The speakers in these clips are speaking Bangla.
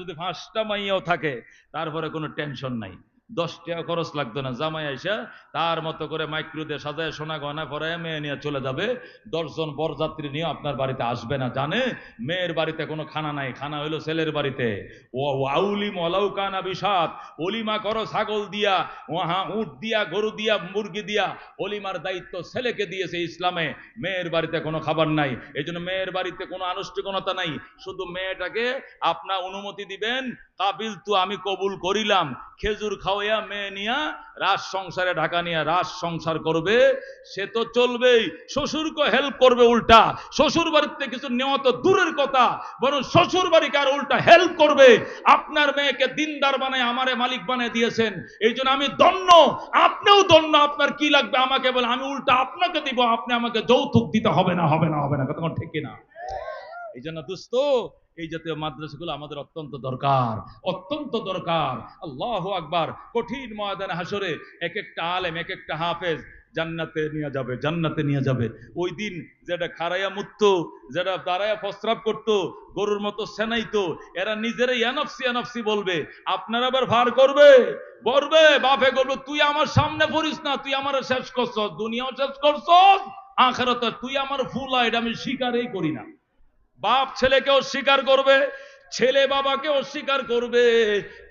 যদি ফাঁসটা মাইয়াও থাকে তারপরে কোনো টেনশন নাই। দশ টাকা খরচ লাগতো না, জামাই আইসা তার মতো করে মাইক্রো দিয়ে সাজায় সোনা গয়না পরে মেয়ে নিয়ে চলে যাবে। দশজন বরযাত্রী নিয়ে আপনার বাড়িতে আসবে না, জানে? মেয়ের বাড়িতে কোনো খানা নাই, খানা হইল ছেলের বাড়িতে। ও আউলি মলাউ কানা বিষাদ, অলিমা করো ছাগল দিয়া, ওহা উট দিয়া, গরু দিয়া, মুরগি দিয়া, অলিমার দায়িত্ব ছেলেকে দিয়েছে ইসলামে, মেয়ের বাড়িতে কোনো খাবার নাই। এই জন্য মেয়ের বাড়িতে কোনো আনুষ্ঠানিকতা নাই। শুধু মেয়েটাকে আপনার অনুমতি দিবেন, কাবিল তু, আমি কবুল করিলাম, খেজুর খাওয়াইয়া মেয়ে নিয়া রাজ সংসারে ঢাকা নিয়ে রাজ সংসার করবে, সে তো চলবেই। শ্বশুরকে হেল্প করবে উল্টা। শ্বশুর বাড়িতে কিছু নেওয়া তো দূরের কথা, বরং শ্বশুর বাড়িকে আর উল্টা হেল্প করবে। আপনার মেয়েকে দিনদার বানায় আমারে মালিক বানিয়ে দিয়েছেন, এই জন্য আমি দন্য আপনিও দন্য আপনার কি লাগবে আমাকে বলে, আমি উল্টা আপনাকে দিব, আপনি আমাকে যৌতুক দিতে হবে না হবে না হবে না কতক্ষণ ঠিক না এই জন্য দোস্ত এই জাতীয় মাদ্রাসাগুলো আমাদের অত্যন্ত দরকার অত্যন্ত দরকার। আল্লাহ আকবার, কঠিন ময়দানে হাসরে এক একটা আলেম, এক একটা হাফেজ জান্নাতে নিয়ে যাবে, জান্নাতে নিয়ে যাবে। ওই দিন যেটা খারাইয়া মুত্ত, যেটা দাঁড়াইয়া প্রস্রাব করতো, গরুর মতো সেনাইতো, এরা নিজেরাই এনফসি এনফসি বলবে, আপনারা আবার ভার করবে বলবে বাপে করবে, তুই আমার সামনে পড়িস না, তুই আমার শেষ করছস, দুনিয়াও শেষ করছস, আখেরত তুই আমার ফুলা এটা আমি স্বীকারই করি না। বাপ ছেলেকে অস্বীকার করবে, ছেলে বাবাকে অস্বীকার করবে,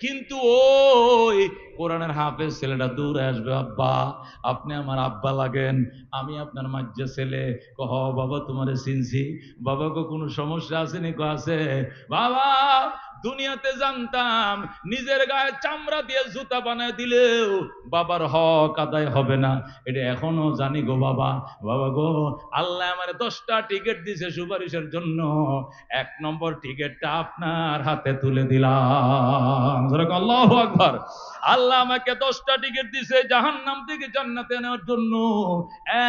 কিন্তু ওই কোরআনের হাফেজ ছেলেটা দূরে আসবে, আব্বা, আপনি আমার আব্বা লাগেন, আমি আপনার মাঝে ছেলে। কহ, বাবা তোমারে চিনছি। বাবাকে কোনো সমস্যা আসেনি নি? আছে। বাবা দুনিয়াতে জানতাম, নিজের গায়ে চামড়া দিয়ে জুতা বানায় দিলেও বাবার হক আদায় হবে না। এটা এখনও জানি গো বাবা। বাবা গো, আল্লাহ আমার দশটা টিকিট দিছে সুপারিশের জন্য। এক নম্বর টিকিটটা আপনার হাতে তুলে দিলাম। আল্লাহ আকবার। আল্লাহ আমাকে দশটা টিকিট দিছে জাহান্নাম থেকে জান্নাতে নেওয়ার জন্য।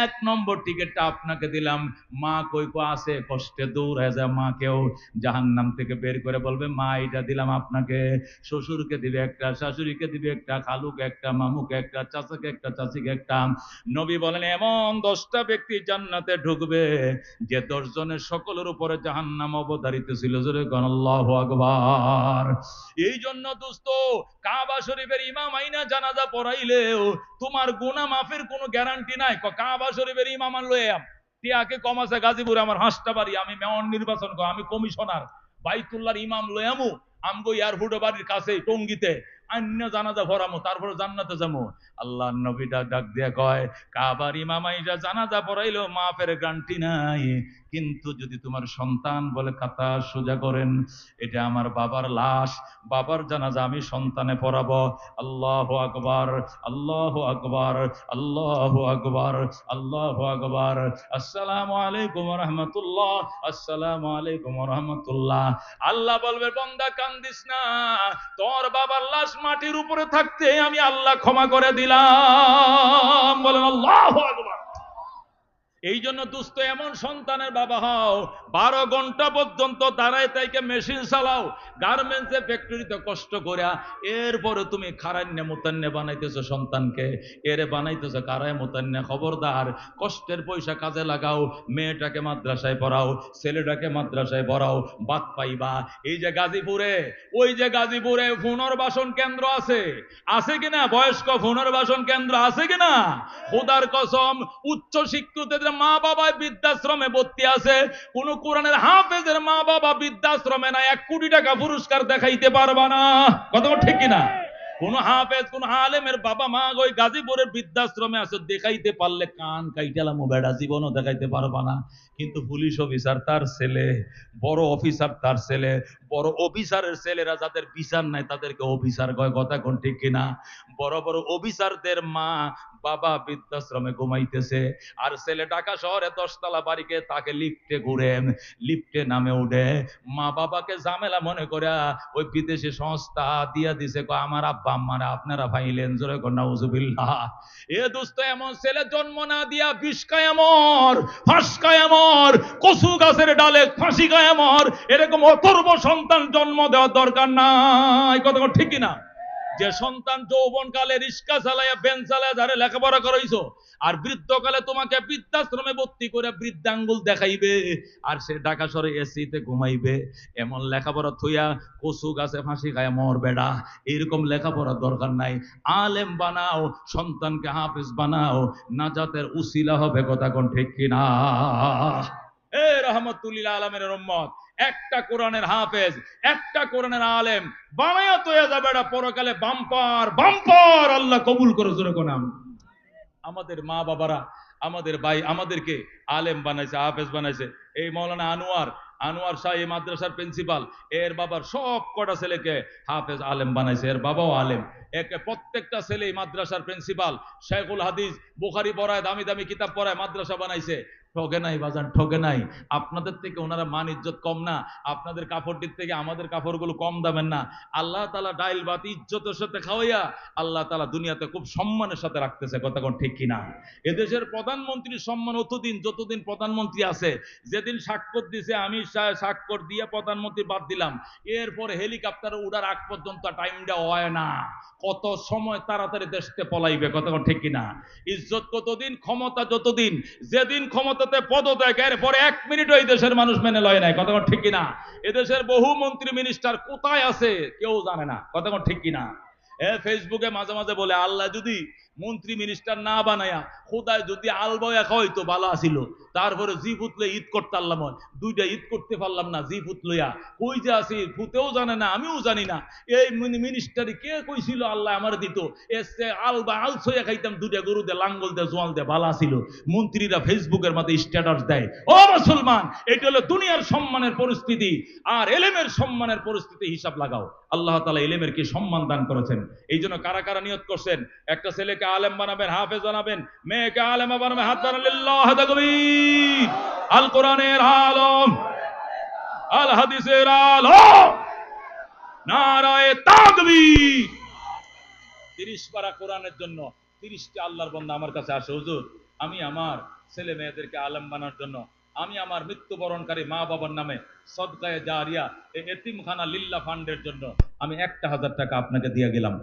এক নম্বর টিকিটটা আপনাকে দিলাম। মা কই কো আছে, কষ্টে দূর হয়ে যায় মাকেও জাহান্নাম থেকে বের করে বলবে, মা এটা দিলাম আপনাকে। শ্বশুরকে দিবে একটা, শাশুড়িকে দিবে একটা, খালুকে একটা, মামুকে একটা, চাচাকে একটা, চাচিকে একটা। নবী বলেন, এমন দশটা ব্যক্তি জান্নাতে ঢুকবে যে দশ জনের সকলের উপরে জাহান্নাম অবধারিত ছিল। জোরে গণাল্লাহ আকবার। এই জন্য দোস্ত, কাবা শরীফের ইমাম আইনা জানাজা পড়াইলেও তোমার গুনাহ মাফের কোনো গ্যারান্টি নাই। কাবা শরীফের ইমাম আনলো টিয়াকে কমাছে গাজীপুর আমার হাঁসটা বাড়ি, আমি মেয়র নির্বাচন করি, আমি কমিশনার। বাইতুল্লাহর ইমাম লয়ামু আমগো এয়ারপোর্ট বাড়ির কাছে টঙ্গিতে। অন্য জানাজা ভরামো, তারপরে জান্নাতে যাব আল্লাহ নবী ডাক দিয়ে কয়, কাবার ইমামাইরা জানাজা মা মাফের গ্যারান্টি নাই। কিন্তু যদি তোমার সন্তান বলে কাতা সোজা করেন, এটা আমার বাবার লাশ, বাবার জানাজা আমি সন্তানে পড়াবো। আল্লাহ আকবার আল্লাহ আকবার আল্লাহ আকবার আল্লাহ আকবার। আসসালামু আলাইকুম রহমতুল্লাহ আসসালামু আলাইকুম রহমতুল্লাহ আল্লাহ বলবে, বন্দা, কান্দিস না। তোর বাবার লাশ মাটির উপরে থাকতে আমি আল্লাহ ক্ষমা করে দিলাম। বলেন, আল্লাহ আকবার। এই জন্য দুস্থ এমন সন্তানের বাবা হও, বারো ঘণ্টা পর্যন্ত দাঁড়ায় তাইকে মেশিন চালাও গার্মেন্টসে ফ্যাক্টরিতে কষ্ট করিয়া, এরপরে তুমি খারান্যে মোতান্যে বানাইতেছো সন্তানকে, এরে বানাইতেছো কারায় মোতান্যে খবরদার, কষ্টের পয়সা কাজে লাগাও, মেয়েটাকে মাদ্রাসায় পড়াও, ছেলেটাকে মাদ্রাসায় পড়াও বাদ পাইবা। এই যে গাজীপুরে, ওই যে গাজীপুরে পুনর্বাসন কেন্দ্র আছে আছে কিনা? বয়স্ক পুনর্বাসন কেন্দ্র আছে কিনা? খোদার কসম, উচ্চ শিক্ষিতদের মা বাবা বৃদ্ধাশ্রমে ভর্তি আছে। কোন কোরআনের হাফেজের মা বাবা বৃদ্ধাশ্রমে না এক কোটি টাকা পুরস্কার দেখাইতে পারবা না। কথা ঠিক কিনা? কোন হাফেজ, কোন আলেমের বাবা মা ওই গাজীপুরের বৃদ্ধাশ্রমে আছে, দেখাইতে পারলে কান কাইটালাম বেড়া জীবনও দেখাইতে পারবা না। কিন্তু পুলিশ অফিসার তার ছেলে, বড় অফিসার তার ছেলে, বড় অফিসারের ছেলেরা যাদের বিচার নাই, তাদেরকে অফিসার কয়, কথা কোন ঠিক কিনা? বড় বড় অফিসারদের মা বাবা বৃদ্ধাশ্রমে ঘুমাইতেছে, আর ছেলে ঢাকা শহরে দশতলা বাড়িকে তাকে লিফটে ঘুরে লিফটে নামে উঠে, মা বাবাকে ঝামেলা মনে করে ওই বিদেশি সংস্থা দিয়া দিছে, কয়, আমার আব্বা আম্মারা, আপনারা ভাইলেন জোরে কন্যা উজুবিল্লাহ এ দোস্ত, এমন ছেলে জন্ম না দিয়া বিষ কায়ামর ফাঁস কচু গাছের ডালে ফাঁসি কায়ামর এরকম অতর্ব সন্তান জন্ম দেওয়ার দরকার নাই। কথা ঠিকই না যে সন্তান যৌবনকালে রিস্কা চালাইয়া বেন চালাইয়া যারে লেখাপড়া করাইছো, আর বৃদ্ধকালে তোমাকে বৃদ্ধাশ্রমে ভর্তি করে বৃদ্ধাঙ্গুল দেখাইবে, আর সে ঢাকা শহরে এসিতে ঘুমাইবে, এমন লেখাপড়া থইয়া কচু গাছে ফাঁসি খায় মর বেড়া এরকম লেখাপড়ার দরকার নাই। আলেম বানাও, সন্তানকে হাফেজ বানাও, নাজাতের উসিলা হবে কথা কোন ঠিক কিনা? এ রহমতুল্লিল আলমের উম্মত একটা কোরআনের হাফেজ, একটা কোরআনের আলেম। বানায়া তৈয়া যাবে এটা পরকালে, বাম্পার বাম্পার। আল্লাহ কবুল করে জোরে কোনাম আমাদের মা বাবারা, আমাদের ভাই, আমাদেরকে আলেম বানাইছে, হাফেজ বানাইছে। এই মৌলানা আনোয়ার আনোয়ার শাহ এই মাদ্রাসার প্রিন্সিপাল এর বাবার সব কটা ছেলেকে হাফেজ আলেম বানাইছে, এর বাবাও আলেম। একে প্রত্যেকটা ছেলে মাদ্রাসার প্রিন্সিপাল শেখুল হাদিস, বুখারি পড়ায়, দামি দামি কিতাব পড়ায়, মাদ্রাসা বানাইছে। ঠগে নাই, বাজান, ঠগে নাই। আপনাদের থেকে ওনারা মান ইজ্জত কম না। আপনাদের কাপড়টির থেকে আমাদের কাপড়গুলো কম দামের না। আল্লাহ তালা ডাইল বাত ইজ্জতের সাথে খাওয়াইয়া আল্লাহ তালা দুনিয়াতে খুব সম্মানের সাথে রাখতেছে, কথা কোন ঠিক কিনা? এদেশের প্রধানমন্ত্রীর সম্মান অতদিন, যতদিন প্রধানমন্ত্রী আছে, যেদিন স্বাক্ষর দিছে, আমি স্বাক্ষর দিয়ে প্রধানমন্ত্রী বাদ দিলাম। এরপর হেলিকপ্টার উড়ার আগ পর্যন্ত টাইমটা হয় না। কত সময় তাড়াতাড়ি দেশতে পলাইবে, কথা কোন ঠিক কিনা? ইজ্জত কতদিন, ক্ষমতা যতদিন, যেদিন ক্ষমতাতে পদত্যাগ, এরপরে এক মিনিট এই দেশের মানুষ মেনে লয় নাই, কথা ঠিক কিনা? এদেশের বহু মন্ত্রী মিনিস্টার কোথায় আছে কেউ জানে না, কথা ঠিক কিনা? এ ফেসবুকে মাঝে মাঝে বলে, আল্লাহ যদি মন্ত্রী মিনিস্টার না বানায়া খোদায় যদি আলবয়া খাওয়াইতো, ভালো আসিল তারপরে জি ফুতলে ঈদ করতে পারলাম দুইটা ঈদ করতে পারলাম না জি ফুতলইয়া কই যে আসি ফুতেও জানে না, আমিও জানি না। এই মিনিস্টারি কে কইছিল, আল্লাহ আমার দিত। এসে আলবা আল ছইয়া খাইতাম, দুইটা গরু দে, লাঙ্গল দে, জোয়াল দে, ভালো আসিল মন্ত্রীরা ফেসবুকের মধ্যে স্ট্যাটাস দেয়। ও মুসলমান, এটা হলো দুনিয়ার সম্মানের পরিস্থিতি, আর এলেমের সম্মানের পরিস্থিতি হিসাব লাগাও। আল্লাহ তালা এলেমের কি সম্মান দান করেছেন। এই জন্য কারা কারা নিয়ত করছেন? একটা ছেলেকে আলেম বানাবেন, হাফেজ বানাবেন, মেয়েকে আলেমা বানাবেন হাত বানালিল্লাহ তাকবীর। আল কোরআনের আলম, আল হাদিসের আলম। পারা কোরআনের জন্য তিরিশটা আল্লাহর বন্ধা আমার কাছে আসে, হুজুর, আমি আমার ছেলে মেয়েদেরকে আলেম বানার জন্য, আমি আমার মৃত্যুবরণকারী মা বাবার নামে সদকায়ে জারিয়া এতিমখানা লিল্লা ফান্ডের জন্য আমি একটা হাজার টাকা আপনাকে দিয়ে গেলাম।